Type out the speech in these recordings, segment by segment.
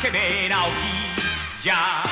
que ven aquí ya.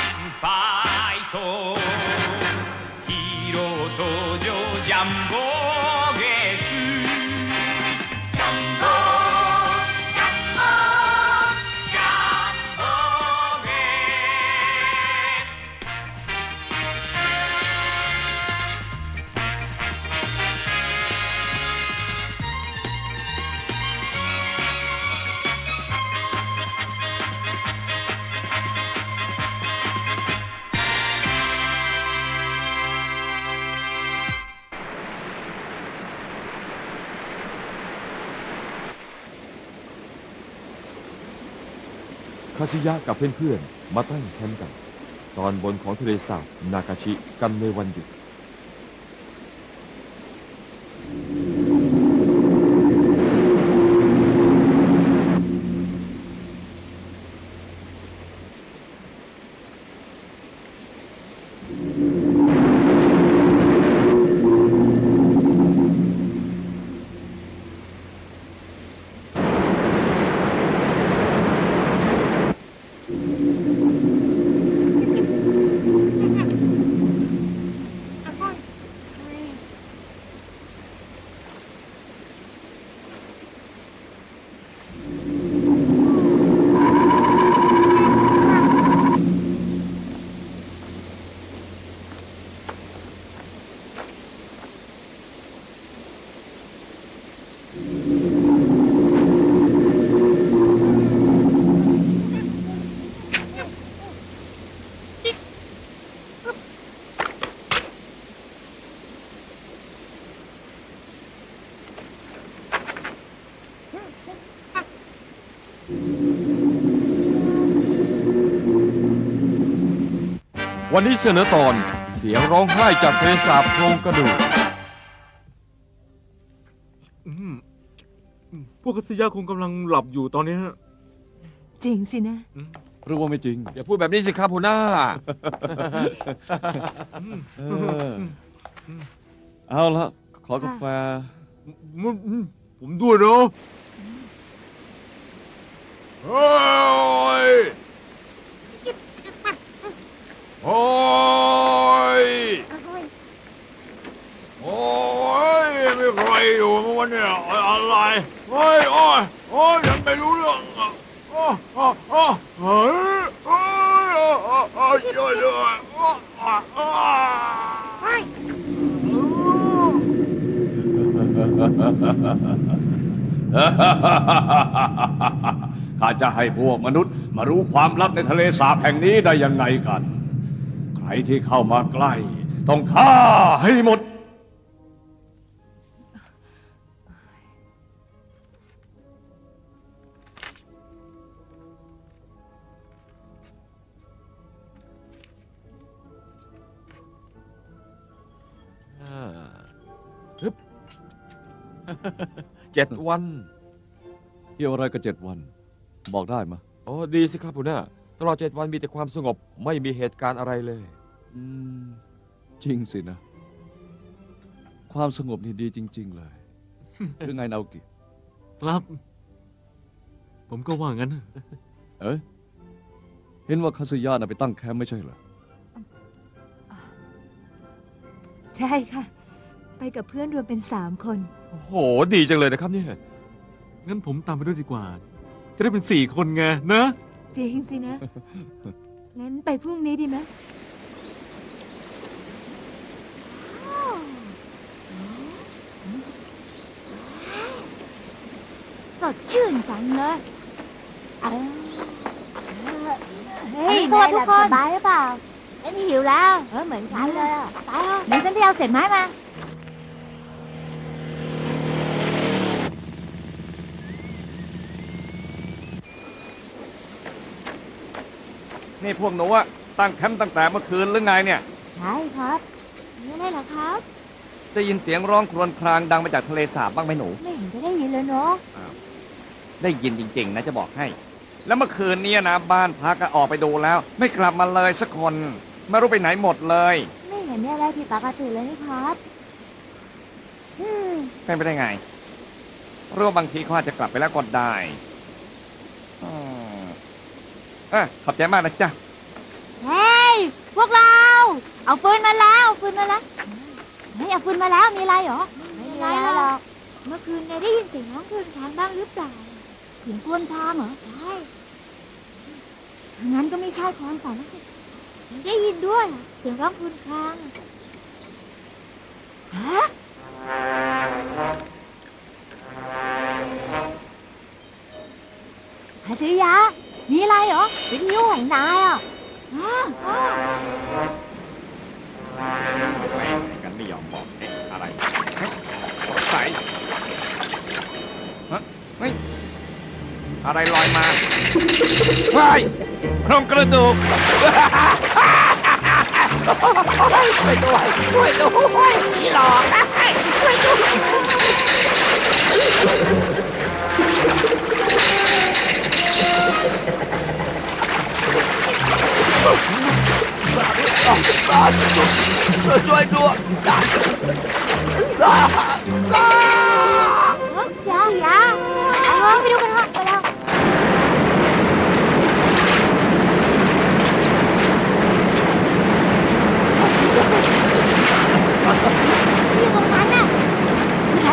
คาซิยะกับเพื่อนๆมาตั้งแคมป์กัน ตอนบนของทะเลสาบนากาชิกันในวันหยุด วันนี้เสนอตอนเสียงร้องไห้จากทะเลสาบโครงกระดูกอืมอืมพวกกัสยาคงกำลังหลับอยู่ตอนนี้ฮะจริงสินะ หรือว่าไม่จริงอย่าพูดแบบนี้สิครับหัวหน้า เออเอาละขอกาแฟอืมอืมผมด้วยเนาะโอ้ย โอ้ย โอ้ยมีใครอยู่มั้งวะเนี่ยอะไรโอ้ยโอ้ยโอ้ยฉันไม่รู้เรื่องอะโอ้โอ้โอ้เฮ้ยโอ้ยโอ้โอ้โอ้ยช่วยด้วยโอ้โอ้โอ้ยข้าจะให้พวกมนุษย์มารู้ความลับในทะเลสาบแห่งนี้ได้ยังไงกันใค รที่เข้ามาใกล้ ต้องฆ่าให้หมด เจ็ดวันเกี่ยวอะไรกับเจ็ดวัน บอกได้มะ โอ้ ดีสิครับหัวหน้าตลอดเจ็ดวันมีแต่ความสงบ ไม่มีเหตุการณ์อะไรเลย อืม จริงสินะ ความสงบนี่ดีจริง ๆ เลย หรือไงนาโอกิ ครับ ผมก็ว่างั้น เอ้ยเห็นว่าคาสึยะน่ะไปตั้งแคมป์ไม่ใช่เหรอ ใช่ค่ะ ไปกับเพื่อนรวมเป็นสามคน โอ้โห ดีจังเลยนะครับเนี่ยงั้นผมตามไปด้วยดีกว่า จะได้เป็นสี่คนไงนะ จริงสินะ งั้นไปพรุ่งนี้ดีไหม ส ดชื่นจังเลยเฮ้ยสวัสดีทุกคนสบายหรือเปล่าไอ้นี่หิวแล้ว เออเหมือนกันเลยอะไปเถอะเดี๋ยวฉันไปเอาเศษไม้มานี่พวกหนูอะตั้งแคมป์ตั้งแต่เมื่อคืนหรือไงเนี่ย ใช่ครับนี่ไรเหรอครับ ได้ยินเสียงร้องครวญครางดังมาจากทะเลสาบบ้างไหมหนู ไม่เห็นจะได้ยินเลยเนาะ ได้ยินจริง ๆ นะจะบอกให้ แล้วเมื่อคืนเนี้นะบ้านพักก็ออกไปดูแล้ว ไม่กลับมาเลยสักคน ไม่รู้ไปไหนหมดเลย ไม่เห็นมีอะไรผิดปกติเลยนี่ครับอืมเป็นไปได้ไงหรู้ว่าบางทีเขาอาจจะกลับไปแล้วก็ได้อืมอะขอบใจมากนะจ๊ะ เฮ้ย พวกเรา เอาฟืนมาแล้ว เอาฟืนมาแล้วเฮ้ยเอาฟืนมาแล้วมีอะไรเหรอ ไม่มีอะไรหรอก เมื่อคืนนายได้ยินเสียงร้องครวญครางบ้างหรือเปล่า เสียงครวญครางเหรอ ใช่งั้นก็ไม่ใช่ความฝันแล้วสิยังได้ยินด้วยอะเสียงร้องครวญครางอะฮะฮัตยะมีอะไรเหรอวิทยุของนายอะอ๋ออ๋อแม่งกันไม่ยอมบอกเอ๊ะอะไรเฮ้ยสงสัยฮะเฮ้ย อะไรลอยมาว้ายโครงกระดูกช่วยด้วยช่วยด้วยผีหลอกนะช่วยด้วยช่วยด้วยยาย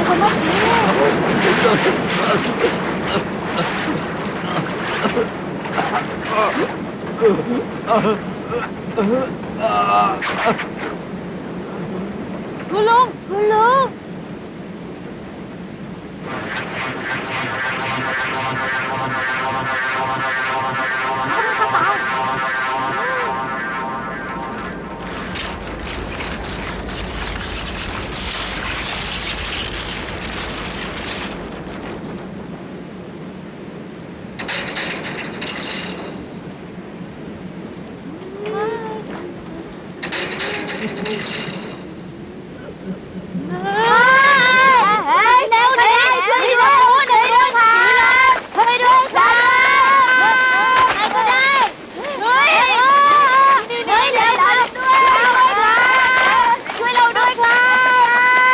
ผู้ชายคนเมื่อกี้คุณลุงคุณลุง เฮ้ยเร็วเร็วช่วยด้วยช่วยด้วยค่ะช่วยด้วยค่ะใครก็ได้เฮ้ยเฮ้ยเร็วด้วยช่วยเราด้วยครั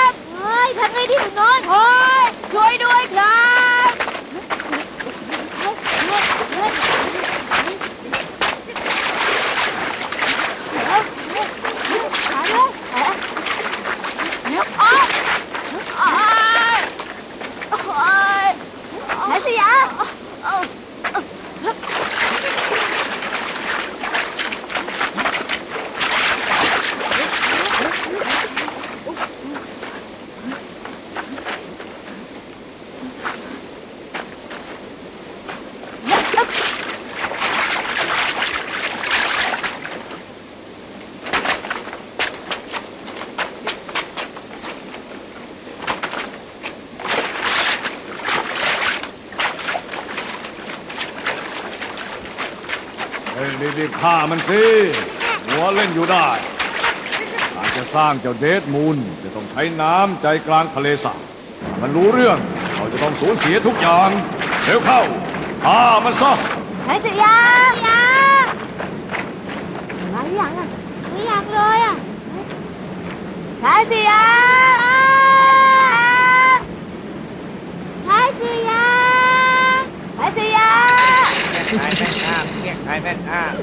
บเฮ้ยทำไงดีถึงโน้นเฮ้ยช่วยด้วยครับเร็วอ๋อ นัสยาเฮ้ย รีบๆฆ่ามันสิ หัวเล่นอยู่ได้การจะสร้างเจ้าเดดมูนจะต้องใช้น้ำใจกลางทะเลสาบมันรู้เรื่องเราจะต้องสูญเสียทุกอย่างเร็วเข้าฆ่ามันซะนัสยามาหรือยังอะไม่อยากเลยอะนัสยานัสยานัสยาใครแม่ง อ้างเรียกใครแม่งอ้าง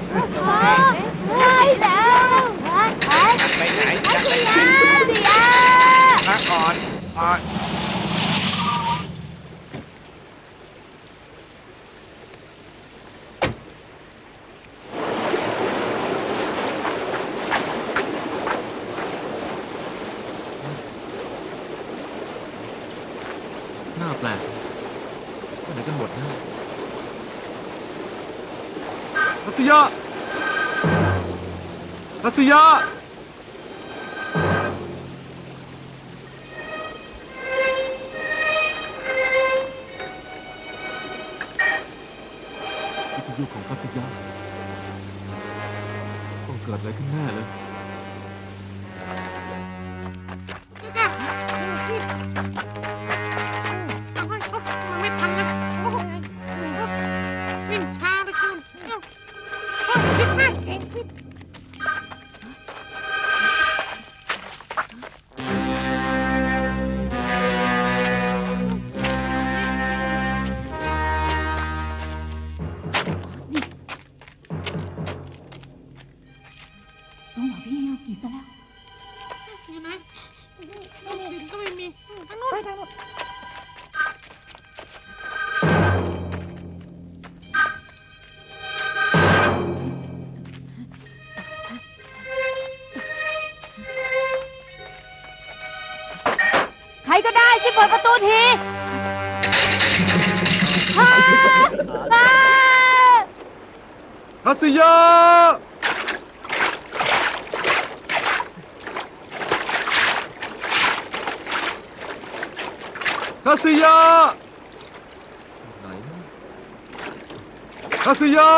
ไปแล้วไปไหนจะไปไหนยานัสยาพักก่อนอ่อนาแปลกไปไหนกันหมดนะรัสยา รัสย คัสยาคัสยาไหนคัสยา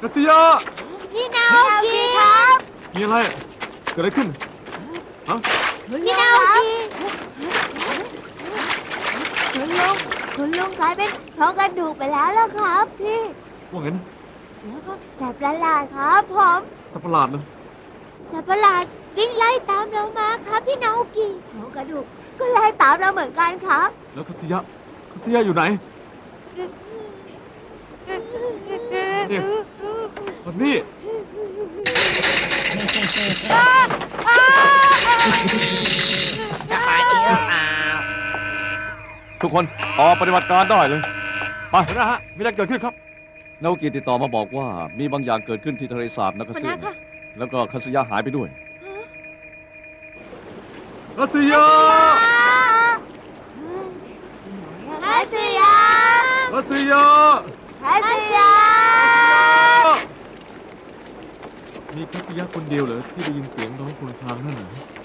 คัสยาพี่นาโอกิครับมีอะไรเกิดอะไรขึ้นฮะพี่นาโอกิ คุณลุงคุณลุงกลายเป็นโครงกระดูกไปแล้วล่ะครับพี่ ว่าไงนะแล้วก็แสบประหลาดครับผมสัตว์ประหลาดนะสัตว์ประหลาดวิ่งไล่ตามเรามาครับพี่นาโอกิโครงกระดูกก็ไล่ตามเราเหมือนกันครับ แล้วคัสยาคัสยาอยู่ไหนนี่มันนี่จะไปอีกหรือเปล่า ทุกคนออกปฏิบัติการได้เลย ไปนะฮะมีอะไรเกิดขึ้นครับนาโอกิติดต่อมาบอกว่ามีบางอย่างเกิดขึ้นที่ทะเลสาบนักหัวสึหน้าค่ะแล้วก็คัสยาหายไปด้วยคัสยาคัสยาคัสยาคัสยามีคัสยะคนเดียวเหรอที่ได้ยินเสียงร้องครวญครางนั่นเหรอครับ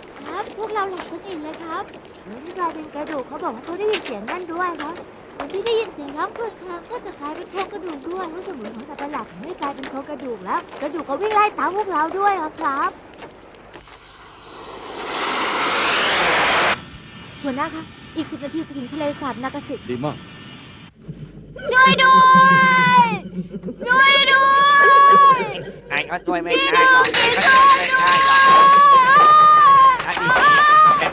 พวกเราหลับสนิทเลยครับแล้วที่กลายเป็นกระดูกเขาบอกว่าเขาได้ยินเสียงนั่นด้วยครับคนที่ได้ยินเสียงร้องครวญครางก็จะกลายเป็นโครงกระดูกด้วยรู้สึกเหมือนของสัตว์ประหลาดไม่กลายเป็นโครงกระดูกแล้ว กระดูกก็วิ่งไล่ตามพวกเราด้วยอะครับ หัวหน้าคะอีกสิบนาทีจะถึงทะเลสาบนากาสึดีมาก ช่วยด้วย ช่วยด้วยไอ้ก็ช่วยไม่ได้หรอกไอ้ก็ช่วยไม่ได้หรอกไอ้นี่เป็น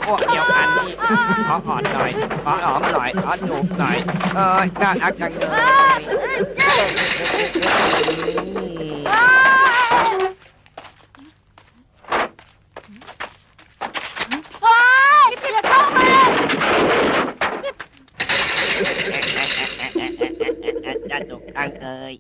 พวกเดียวกันนี่ขออ่อนหน่อยขอหอมหน่อยขอจูบหน่อยเอ้ยน่ารักจังเลยจะถูกตั้งเอ้ย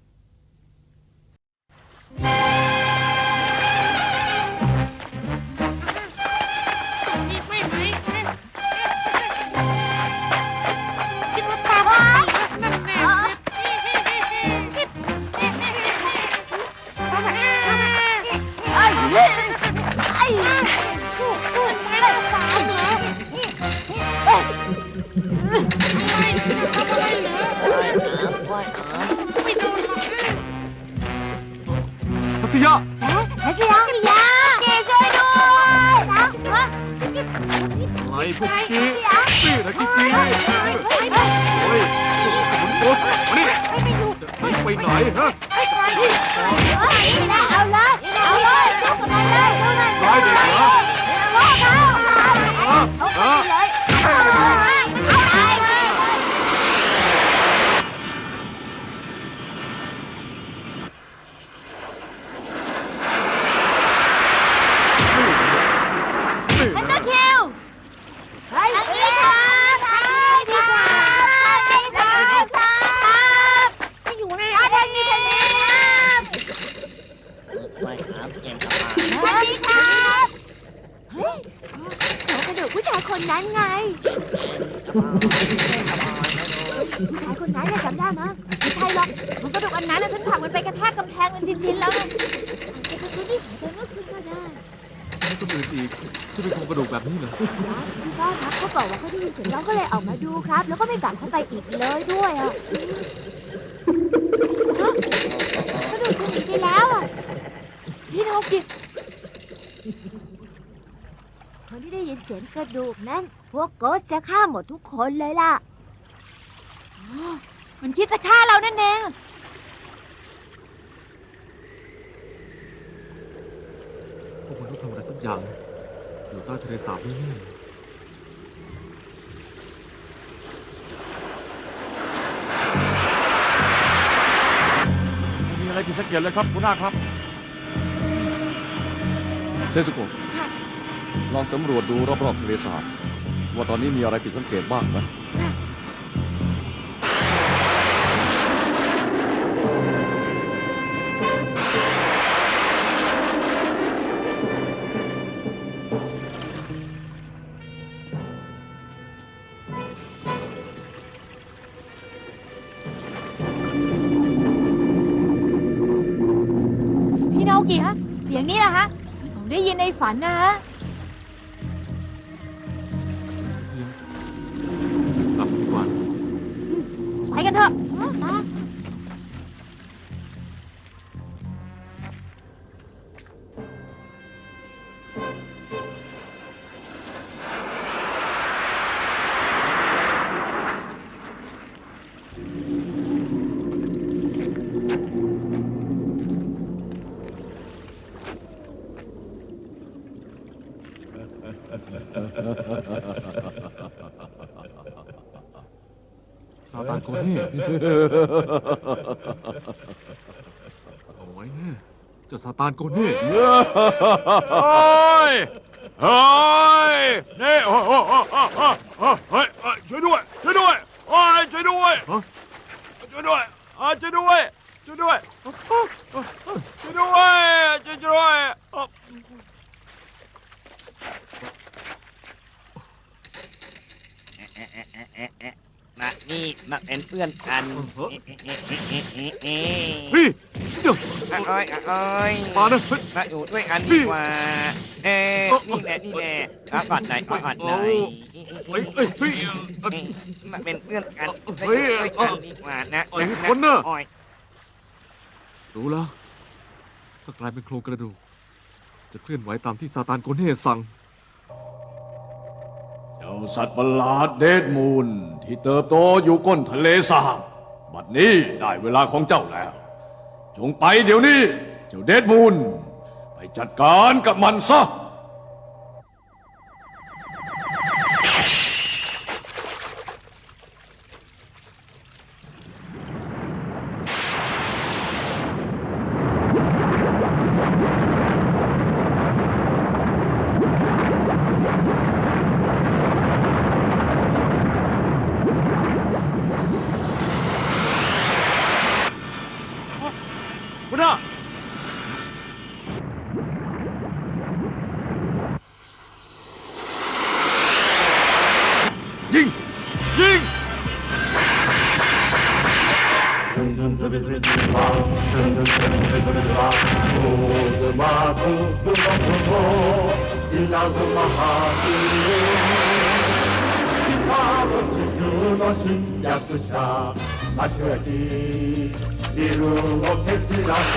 ไปไหนฮะเอาเลยเอาเลยสู้กับมันเลยสู้มันร้ายเด็กเหรอเอาเขาฮะฮะเลยเอาเลยเอาเลย ฮันเตอร์คิว เฮ้ยพี่ครับพี่ครับพี่ครับครับ ไม่อยู่แน่ อาจารย์นี่ครับ ไม่ครับเย็นสบาย สวัสดีครับเฮ้ยหัวกระดูกผู้ชายคนนั้นไง ผู้ชายคนนั้นเนี่ยจำได้ไหมยไม่ใช่หรอกมันกระดูกอันนั้นน่ะฉันผลักมันไปกระแทกกำแพงเป็นชิ้นๆแล้วนะอาจจะเป็นคนที่หายไปเมื่อคืนก็ได้แล้วคนอื่นอีกที่เป็นโครงกระดูกแบบนี้เหรอครับพี่ก้าครับเขาบอกว่าเขาได้ยินเสียงร้องก็เลยออกมาดูครับ แล้วก็ไม่กลับเข้าไปอีกเลยด้วยอะฮะกระดูกจะหนีไปแล้วอะพี่โนกิคนที่ได้ยินเสียงกระดูกนั้น พวกโกสจะฆ่าหมดทุกคนเลยล่ะ มันคิดจะฆ่าเรานั่นเองพวกมันต้องทำอะไรสักอย่าง อยู่ใต้ทะเลสาบนี่แน่ดสังเกตเลยครับหัวหน้าครับ เซซุโกะลองสำรวจดูรอบๆทะเลสาบว่าตอนนี้มีอะไรผิดสังเกตบ้างไหมพี่ ซาตานโกเน่เอาไว้แน่เจ้าซาตานโกเน่เฮ้ยเฮ้ยนี่โอ้โหเฮ้ยเฮ้ยช่วยด้วย ช่วยด้วยโอ้ยช่วยด้วยช่วยด้วยอ่าช่วยด้วยช่วยด้วยช่วยด้วยช่วยด้วยเอ๊ะ เอ๊ะเอ๊ะเอ๊ะเอ๊ะนะนี่นะเป็นเพื่อนกันเอ๊ะเอ๊ะเอ๊ะเอ๊ะเอ๊ะเอ๊ะเอ๊ะพี่เดี๋ยวอะเอ้ยอะเอ้ยมานะเฮ้ย มาอยู่ด้วยกันดีกว่า เอ๊ะนี่แน่นี่แน่เอาก่อนไหนเอาก่อนไหนเฮ้ยเฮ้ยเฮ้ยเอ๊ะมาเป็นเพื่อนกันเฮ้ยด้วยกันดีกว่านะเฮ้ยคนน่ะโอ้ยรู้แล้ว ถ้ากลายเป็นโครงกระดูก จะเคลื่อนไหวตามที่ซาตานโกเน่สั่ง เจ้าสัตว์ประหลาดเดดมูน ที่เติบโตอยู่ก้นทะเลสาบบัดนี้ได้เวลาของเจ้าแล้ว จงไปเดี๋ยวนี้ เจ้าเดดมูนไปจัดการกับมันซะ 맞춰야지 이루 못했지라도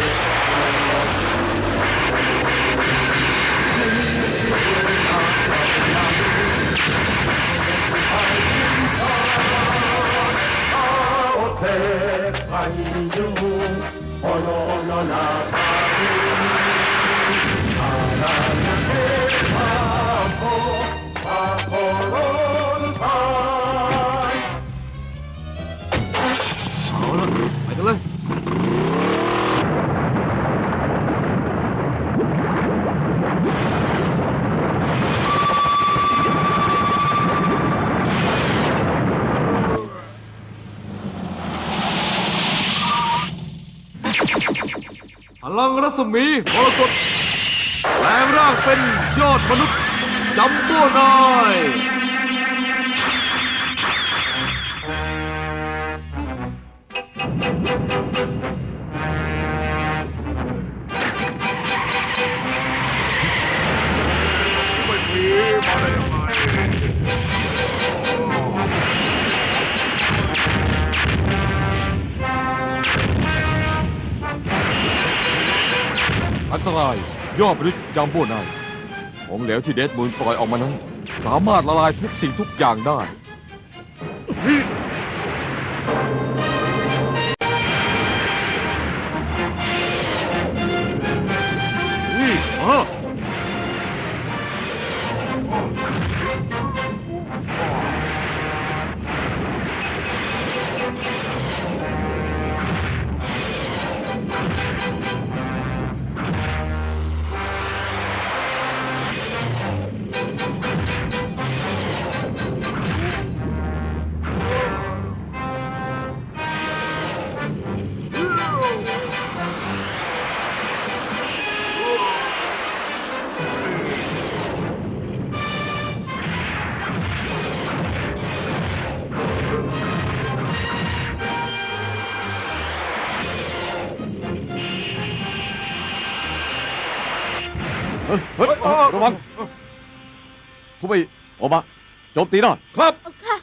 아오세 아이유า ลังรัศมีมรกตแปลงร่างเป็นยอดมนุษย์จัมโบ้นาย อันตราย ยอดฤทธิ์ยามโบ้ไนายของเหลวที่เดดมูนปล่อยออกมานั้น สามารถละลายทุกสิ่งทุกอย่างได้ ระวังคุไปออกมาโจมตีหน่อยครับเอาค่ะ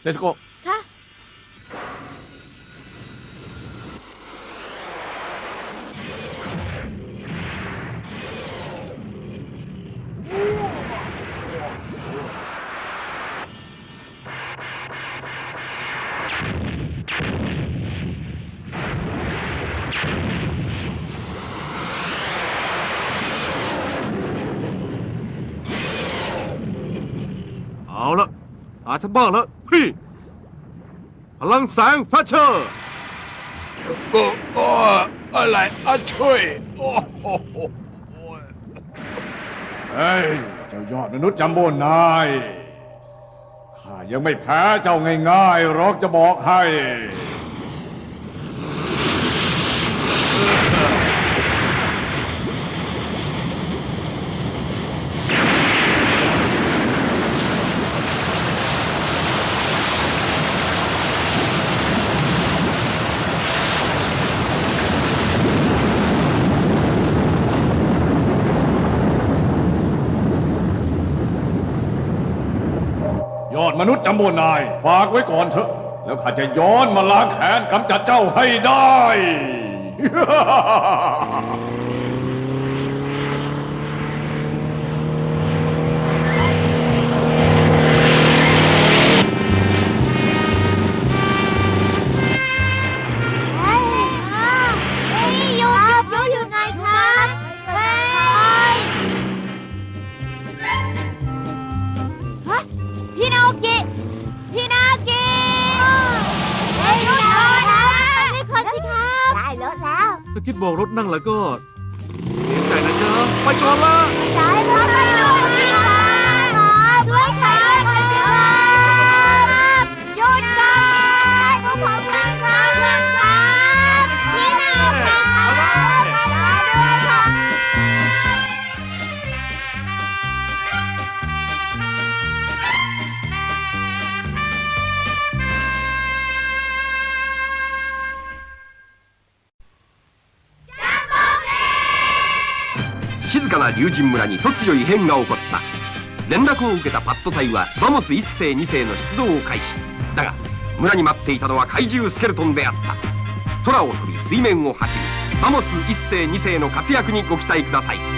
เซสโก เอาละตาฉันบ้างแล้วพี่พลังแสงแฟชเชอร์โอ้โอ้อะไรอะช่วยโอ้โหเฮ้ย เจ้ายอดมนุษย์จัมโบ้นาย ข้ายังไม่แพ้เจ้าง่ายๆหรอกจะบอกให้ ยอดมนุษย์จัมโบ้นาย ฝากไว้ก่อนเถอะ แล้วข้าจะย้อนมาล้างแค้นกำจัดเจ้าให้ได้ คิดบอกรถนั่งแล้วก็ เสียใจนะจ๊ะไปก่อนละใจร้อนไปด้วยครับ な龍神村に突如異変が起こった。連絡を受けたパッド隊はバモス1世2世の出動を開始。だが村に待っていたのは怪獣スケルトンであった。空を飛び水面を走るバモス1世2世の活躍にご期待ください。